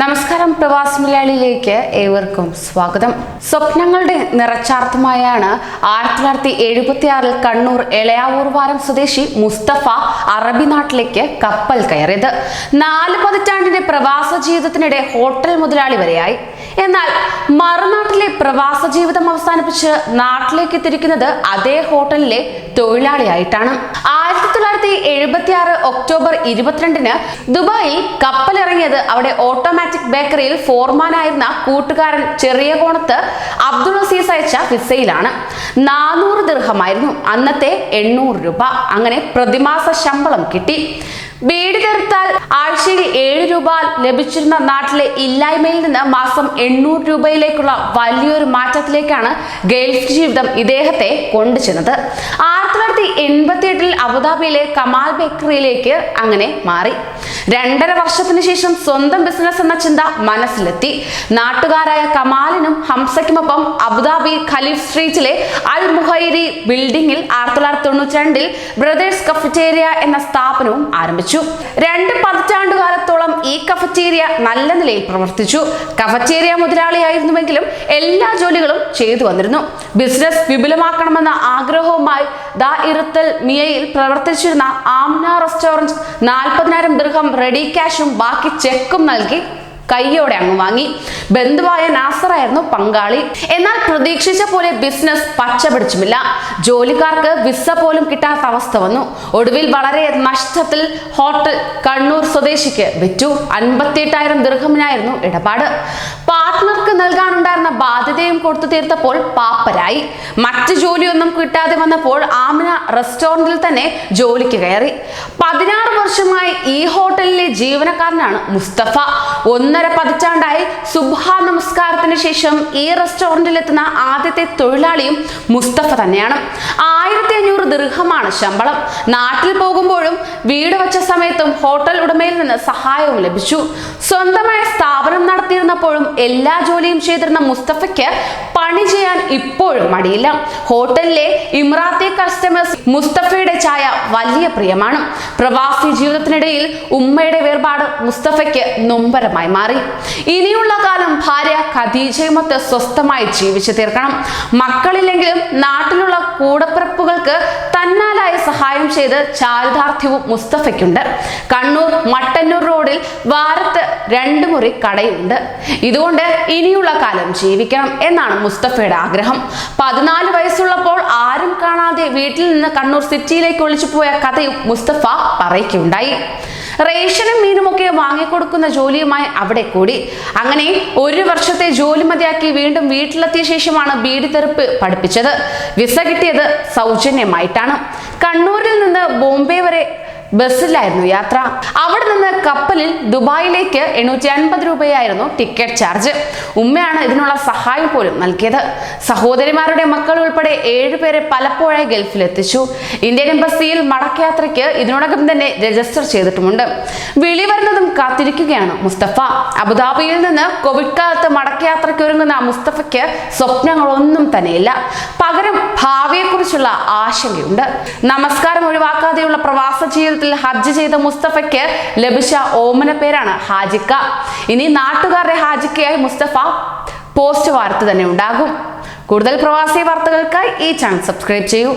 നമസ്കാരം പ്രവാസ് മലയാളിയിലേക്ക് ഏവർക്കും സ്വാഗതം. സ്വപ്നങ്ങളുടെ നിറച്ചാർത്ഥമായാണ് ആയിരത്തി തൊള്ളായിരത്തി എഴുപത്തി ആറിൽ കണ്ണൂർ എളയാവൂർവാരം സ്വദേശി മുസ്തഫ അറബി നാട്ടിലേക്ക് കപ്പൽ കയറിയത്. നാല് പതിറ്റാണ്ടിന്റെ പ്രവാസ ജീവിതത്തിനിടെ ഹോട്ടൽ മുതലാളി വരെയായി. എന്നാൽ മറുനാട്ടിലെ പ്രവാസ ജീവിതം അവസാനിപ്പിച്ച് നാട്ടിലേക്ക് എത്തിരിക്കുന്നത് അതേ ഹോട്ടലിലെ തൊഴിലാളിയായിട്ടാണ്. ആയിരത്തി തൊള്ളായിരത്തി എഴുപത്തി ആറ് ഒക്ടോബർ ഇരുപത്തിരണ്ടിന് ദുബായിൽ കപ്പലിറങ്ങിയത് അവിടെ ഓട്ടോമാറ്റിക് ബേക്കറിയിൽ ഫോർമാനായിരുന്ന കൂട്ടുകാരൻ ചെറിയ കോണത്ത് അബ്ദുൾ അസീസ് അയച്ച വിസയിലാണ് നാനൂറ് ദീർഘമായിരുന്നു അന്നത്തെ എണ്ണൂറ് രൂപ. അങ്ങനെ പ്രതിമാസ ശമ്പളം കിട്ടി. ബീഡി തീർത്താൽ ആഴ്ചയിൽ ഏഴ് രൂപ ലഭിച്ചിരുന്ന നാട്ടിലെ ഇല്ലായ്മയിൽ നിന്ന് മാസം എണ്ണൂറ് രൂപയിലേക്കുള്ള വലിയൊരു മാറ്റത്തിലേക്കാണ് ഗൾഫ് ജീവിതം ഇദ്ദേഹത്തെ കൊണ്ടുചെന്നത്. ആയിരത്തി തൊള്ളായിരത്തി എൺപത്തി എട്ടിൽ അബുദാബിയിലെ കമാൽ ബേക്കറിയിലേക്ക് അങ്ങനെ മാറി. രണ്ടര വർഷത്തിന് ശേഷം സ്വന്തം ബിസിനസ് എന്ന ചിന്ത മനസ്സിലെത്തി. നാട്ടുകാരായ കമാലിനും ഹംസയ്ക്കുമൊപ്പം അബുദാബി ഖലീഫ് സ്ട്രീറ്റിലെ അൽ മുഹൈരി ബിൽഡിംഗിൽ ആയിരത്തി തൊള്ളായിരത്തി തൊണ്ണൂറ്റി രണ്ടിൽ ബ്രദേഴ്സ് കഫറ്റേരിയ എന്ന സ്ഥാപനവും ആരംഭിച്ചു. രണ്ട് പതിറ്റാണ്ടു കാലത്തോളം ഈ കഫറ്റേരിയ നല്ല നിലയിൽ പ്രവർത്തിച്ചു. കഫറ്റേരിയ മുതലാളിയായിരുന്നുവെങ്കിലും എല്ലാ ജോലികളും ചെയ്തു വന്നിരുന്നു. ബിസിനസ് വിപുലമാക്കണമെന്ന ആഗ്രഹവുമായി ദാ ഇറുത്തൽ മിയയിൽ പ്രവർത്തിച്ചിരുന്ന ആംന റെസ്റ്റോറന്റ് നാൽപ്പതിനായിരം ദൃഹം റെഡി ക്യാഷും ബാക്കി ചെക്കും നൽകി കൈയോടെ അങ്ങ് വാങ്ങി. ബന്ധുവായ നാസറായിരുന്നു പങ്കാളി. എന്നാൽ പ്രതീക്ഷിച്ച പോലെ ബിസിനസ് പച്ച പിടിച്ചുമില്ല ജോലിക്കാർക്ക് വിസ പോലും കിട്ടാത്ത അവസ്ഥ വന്നു. ഒടുവിൽ വളരെ നഷ്ടത്തിൽ ഹോട്ടൽ കണ്ണൂർ സ്വദേശിക്ക് വിറ്റു. അൻപത്തിയെട്ടായിരം ദീർഘമിനായിരുന്നു ഇടപാട്. പാർട്ട്ണർക്ക് നൽകാനുണ്ടായിരുന്ന ബാധ്യതയും കൊടുത്തു തീർത്തപ്പോൾ പാപ്പരായി. മറ്റ് ജോലിയൊന്നും കിട്ടാതെ വന്നപ്പോൾ ആമിന റെസ്റ്റോറന്റിൽ തന്നെ ജോലിക്ക് കയറി. പതിനാറ് വർഷമായി ഈ ഹോട്ടലിലെ ജീവനക്കാരനാണ് മുസ്തഫ. ഒന്നര പതിറ്റാണ്ടായി സുബഹ നമസ്കാരത്തിന് ശേഷം ഈ റെസ്റ്റോറന്റിൽ എത്തുന്ന ആദ്യത്തെ തൊഴിലാളിയും മുസ്തഫ തന്നെയാണ്. ആയിരത്തി അഞ്ഞൂറ് ദീർഘമാണ് ശമ്പളം. നാട്ടിൽ പോകുമ്പോഴും വീട് വച്ച സമയത്തും ഹോട്ടൽ ഉടമയിൽ നിന്ന് സഹായവും ലഭിച്ചു. സ്വന്തമായ സ്ഥാപനം നടത്തിയിരുന്നപ്പോഴും എല്ലാ ജോലിയും ചെയ്തിരുന്ന മുസ്തഫയ്ക്ക് പണി ചെയ്യാൻ ഇപ്പോഴും മടിയില്ല. ഹോട്ടലിലെ ഇമ്രാത്തി കസ്റ്റമേഴ്സ് മുസ്തഫയുടെ ചായ വലിയ പ്രിയമാണ്. പ്രവാസി ജീവിതത്തിനിടയിൽ ഉമ്മയുടെ വേർപാട് മുസ്തഫയ്ക്ക് നൊമ്പരമായി മാറി. ഇനിയുള്ള കാലം ഭാര്യ ഖദീജയുമൊത്ത് സ്വസ്ഥമായി ജീവിച്ചു തീർക്കണം. മക്കളില്ലെങ്കിലും നാട്ടിലുള്ള കൂടപ്പിറപ്പുകൾക്ക് തന്നാലായ സഹായം ചെയ്ത് ചാരിതാർത്ഥ്യവും മുസ്തഫയ്ക്കുണ്ട്. കണ്ണൂർ മട്ടന്നൂർ റോഡിൽ വാരത്ത് രണ്ട് മുറി കടയുണ്ട്. ഇതുകൊണ്ട് ഇനിയുള്ള കാലം ജീവിക്കണം എന്നാണ് മുസ്തഫയുടെ ആഗ്രഹം. പതിനാല് വയസ്സുള്ളപ്പോൾ ആരും കാണാതെ വീട്ടിൽ നിന്ന് കണ്ണൂർ സിറ്റിയിലേക്ക് ഒളിച്ചു പോയ കഥയും മുസ്തഫ പറയ്ക്കുണ്ടായി റേഷനും മീനും ഒക്കെ വാങ്ങിക്കൊടുക്കുന്ന ജോലിയുമായി അവിടെ കൂടി. അങ്ങനെ ഒരു വർഷത്തെ ജോലി മതിയാക്കി വീണ്ടും വീട്ടിലെത്തിയ ശേഷമാണ് ബീഡി തെറുപ്പ് പഠിപ്പിച്ചത്. വിസ കിട്ടിയത് സൗജന്യമായിട്ടാണ്. കണ്ണൂരിൽ നിന്ന് ബോംബെ വരെ ബസ്സിലായിരുന്നു യാത്ര. അവിടെ നിന്ന് കപ്പലിൽ ദുബായിലേക്ക് എണ്ണൂറ്റി അൻപത് രൂപയായിരുന്നു ടിക്കറ്റ് ചാർജ്. ഉമ്മയാണ് ഇതിനുള്ള സഹായം പോലും നൽകിയത്. സഹോദരിമാരുടെ മക്കൾ ഉൾപ്പെടെ ഏഴുപേരെ പലപ്പോഴായി ഗൾഫിൽ എത്തിച്ചു. ഇന്ത്യൻ എംബസിയിൽ മടക്കയാത്രയ്ക്ക് ഇതിനോടകം തന്നെ രജിസ്റ്റർ ചെയ്തിട്ടുമുണ്ട്. വിളി വരുന്നതും കാത്തിരിക്കുകയാണ് മുസ്തഫ. അബുദാബിയിൽ നിന്ന് കോവിഡ് കാലത്ത് മടക്കയാത്രയ്ക്ക് ഒരുങ്ങുന്ന മുസ്തഫയ്ക്ക് സ്വപ്നങ്ങളൊന്നും തന്നെയില്ല. പകരം ഭാവിയെക്കുറിച്ചുള്ള ആശങ്കയുണ്ട്. നമസ്കാരം ഒഴിവാക്കാതെയുള്ള പ്രവാസ ജീവിതത്തിൽ ഹജ്ജ് ചെയ്ത മുസ്തഫയ്ക്ക് ലഭിച്ച ഓമന പേരാണ് ഹാജിക്ക. ഇനി നാട്ടുകാരുടെ ഹാജിക്കയായി മുസ്തഫ പോസ്റ്റ് വാർത്ത തന്നെ ഉണ്ടാകും. കൂടുതൽ പ്രവാസി വാർത്തകൾക്കായി ഈ ചാനൽ സബ്സ്ക്രൈബ് ചെയ്യൂ.